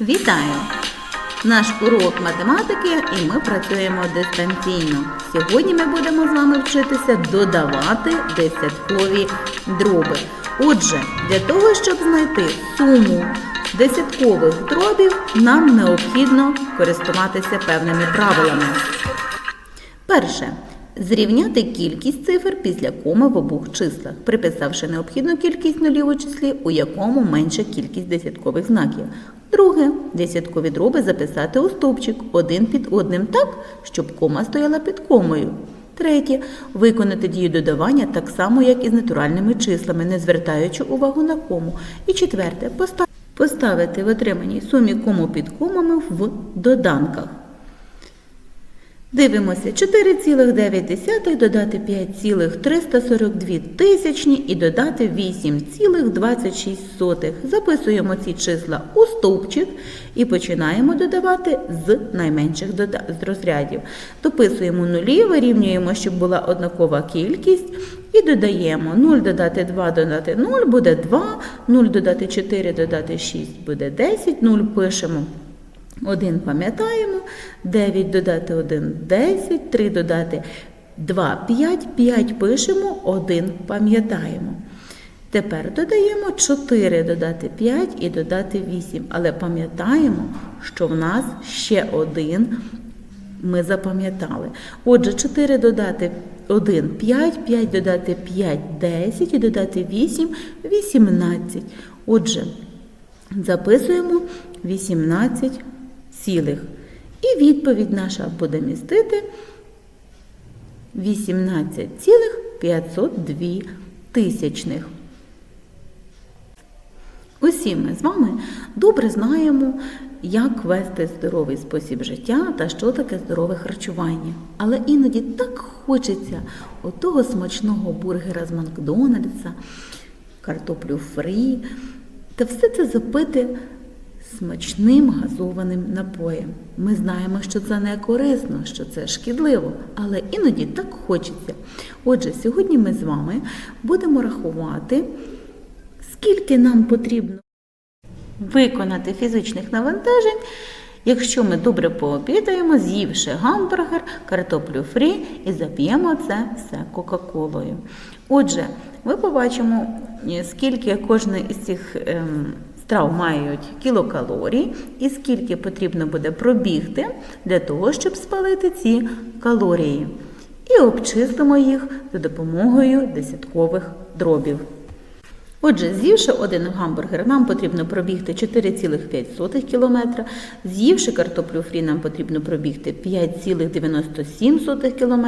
Вітаю! Наш урок математики і ми працюємо дистанційно. Сьогодні ми будемо з вами вчитися додавати десяткові дроби. Отже, для того, щоб знайти суму десяткових дробів, нам необхідно користуватися певними правилами. Перше. Зрівняти кількість цифр після коми в обох числах, приписавши необхідну кількість нулів у числі, у якому менша кількість десяткових знаків. Друге. Десяткові дроби записати у стовпчик один під одним так, щоб кома стояла під комою. Третє. Виконати дію додавання так само, як і з натуральними числами, не звертаючи увагу на кому. І четверте. Поставити в отриманій сумі кому під комами в доданках. Дивимося 4,9 додати 5,342 тисячні і додати 8,26. Записуємо ці числа у стовпчик і починаємо додавати з найменших розрядів. Дописуємо нулі, вирівнюємо, щоб була однакова кількість. І додаємо 0 додати 2 додати 0 буде 2, 0 додати 4 додати 6 буде 10, 0 пишемо. 1 пам'ятаємо, 9 додати 1 10, 3 додати 2 5, 5 пишемо, 1 пам'ятаємо. Тепер додаємо 4 додати 5 і додати 8. Але пам'ятаємо, що в нас ще один ми запам'ятали. Отже, 4 додати 1 5, 5 додати 5 10 і додати 8 18. Отже, записуємо 18 цілих. І відповідь наша буде містити 18,502 тисячних. Усі ми з вами добре знаємо, як вести здоровий спосіб життя та що таке здорове харчування. Але іноді так хочеться отого смачного бургера з Макдональдса, картоплю фрі, та все це запити смачним газованим напоєм. Ми знаємо, що це не корисно, що це шкідливо, але іноді так хочеться. Отже, сьогодні ми з вами будемо рахувати, скільки нам потрібно виконати фізичних навантажень, якщо ми добре пообідаємо, з'ївши гамбургер, картоплю фрі і зап'ємо це все Кока-Колою. Отже, ми побачимо, е, скільки кожна із цих ем, страв мають кілокалорій і скільки потрібно буде пробігти для того, щоб спалити ці калорії. І обчислимо їх за допомогою десяткових дробів. Отже, з'ївши один гамбургер, нам потрібно пробігти 4,5 км, з'ївши картоплю фрі, нам потрібно пробігти 5,97 км,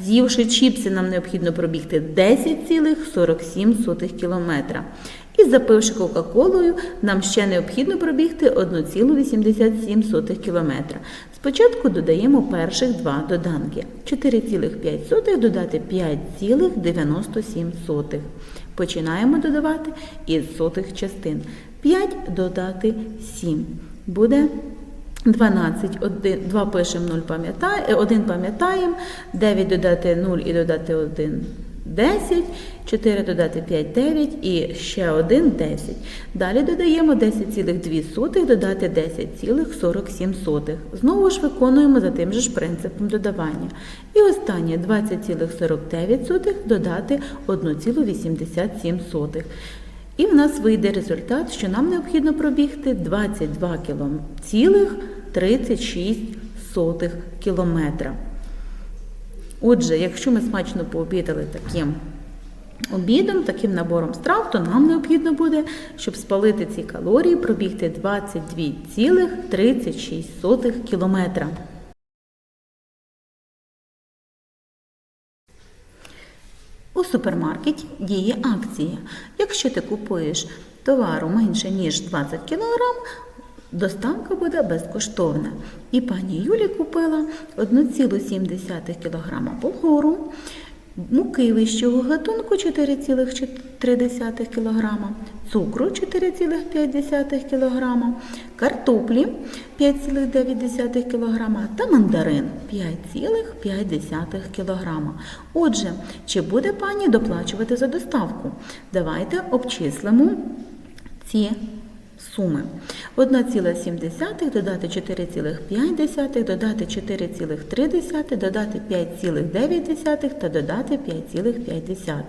з'ївши чіпси, нам необхідно пробігти 10,47 км. І запивши Кока-Колою, нам ще необхідно пробігти 1,87 км. Спочатку додаємо перших два доданки. 4,5 додати 5,97. Починаємо додавати із сотих частин. 5 додати 7. Буде 12, 1, 2 пишемо 0 пам'ятаємо, 1 пам'ятаємо, 9 додати 0 і додати 1 10, 4 додати 5 9 і ще 1 10. Далі додаємо 10,2 додати 10,47. Знову ж виконуємо за тим же ж принципом додавання. І останнє 20,49 додати 1,87. І в нас вийде результат, що нам необхідно пробігти 22 цілих 36 кілометра. Отже, якщо ми смачно пообідали таким обідом, таким набором страв, то нам необхідно буде, щоб спалити ці калорії, пробігти 22,36 кілометра. У супермаркеті діє акція. Якщо ти купуєш товару менше, ніж 20 кг, доставка буде безкоштовна. І пані Юлі купила 1,7 кг булгуру, муки вищого гатунку 4,3 кг, цукру 4,5 кг, картоплі 5,9 кг та мандарин 5,5 кг. Отже, чи буде пані доплачувати за доставку? Давайте обчислимо ці суми. 1,7 додати 4,5, додати 4,3, додати 5,9 та додати 5,5.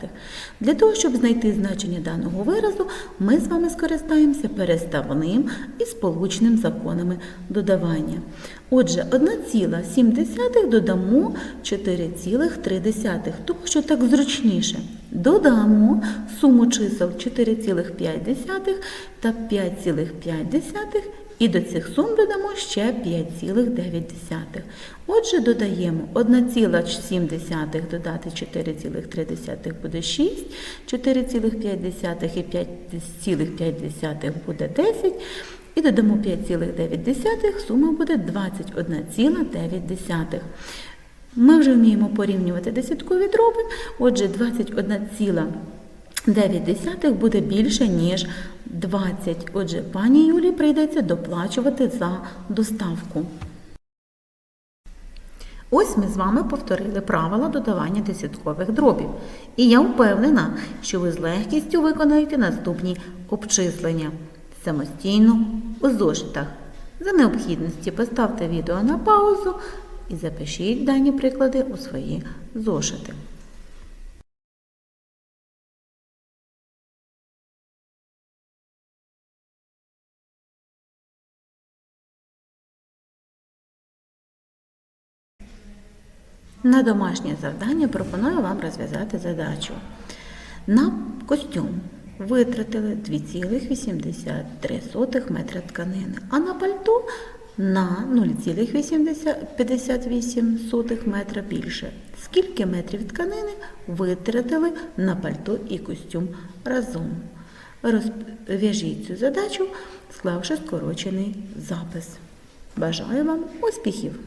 Для того, щоб знайти значення даного виразу, ми з вами скористаємося переставним і сполучним законами додавання. Отже, 1,7 додамо 4,3, тому що так зручніше. Додамо суму чисел 4,5 та 5,5 і до цих сум додамо ще 5,9. Отже, додаємо 1,7 додати 4,3 буде 6, 4,5 і 5,5 буде 10, і додамо 5,9, сума буде 21,9. Ми вже вміємо порівнювати десяткові дроби, отже, 21,9 буде більше, ніж 20. Отже, пані Юлі прийдеться доплачувати за доставку. Ось ми з вами повторили правила додавання десяткових дробів. І я впевнена, що ви з легкістю виконаєте наступні обчислення самостійно у зошитах. За необхідності поставте відео на паузу і запишіть дані приклади у свої зошити. На домашнє завдання пропоную вам розв'язати задачу. На костюм витратили 2,83 метра тканини, а на пальто на 0,58 метра більше. Скільки метрів тканини витратили на пальто і костюм разом? Розв'яжіть цю задачу, склавши скорочений запис. Бажаю вам успіхів!